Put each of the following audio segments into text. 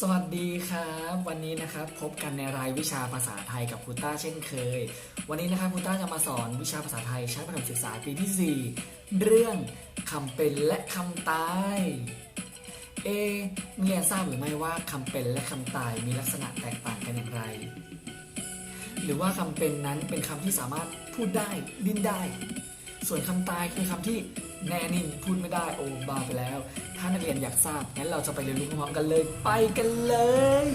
สวัสดีครับ วันนี้นะครับพบกันในรายวิชาภาษาไทยกับครูต้าเช่นเคย วันนี้นะครับครูต้าจะมาสอนวิชาภาษาไทยชั้นประถมศึกษาปีที่ 4 เรื่องคำเป็นและคำตายเอะนักเรียนทราบหรือไม่ว่าคำเป็นและคำตายมีลักษณะแตกต่างกันอย่างไร หรือว่าคำเป็นนั้นเป็นคำที่สามารถพูดได้ดิ้นได้ ส่วนคำตายคือคำที่แน่นิ่งพูดไม่ได้โอบาไปแล้ว ถ้านักเรียนอยากทราบงั้นเราจะไปเรียนรู้พร้อมกันเลยไปกันเลย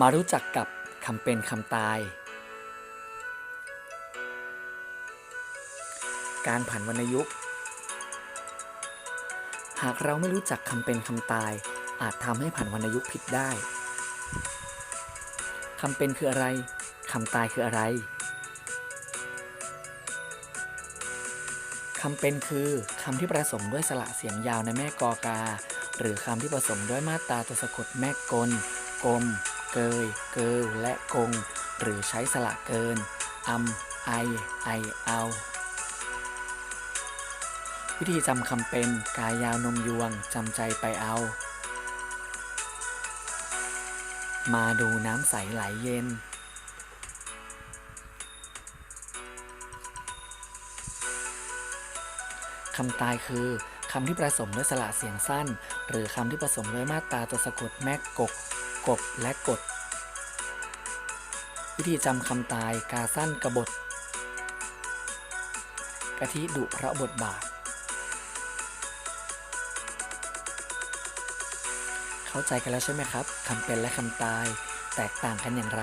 มารู้จักกับคำเป็นคำตาย การผันวรรณยุกต์หากเราไม่รู้จักคำเป็นคำตาย อาจทำให้ผันวรรณยุกต์ผิดได้คำเป็นคืออะไร คำตายคืออะไร คำเป็นคือคำที่ผสมด้วยสระเสียงยาวในแม่กอกา หรือคำที่ผสมด้วยมาตราตัวสะกดแม่กล กลม เกย เกิลและกง หรือใช้สระเกินอำไอ ไอ เอา วิธีจำคำเป็นกายยาวนมยวงจำใจไปเอา มาดูน้ำใสไหลเย็น คำตายคือคำที่ผสมด้วยสระเสียงสั้น หรือคำที่ผสมด้วยมาตราตัวสะกดแม่กก กบและกด วิธีจำคำตายกาสั้นกระบฏกะทิดุพระบทบาท เข้าใจกันแล้วใช่ไหมครับคำเป็นและคำตายแตกต่างกันอย่างไร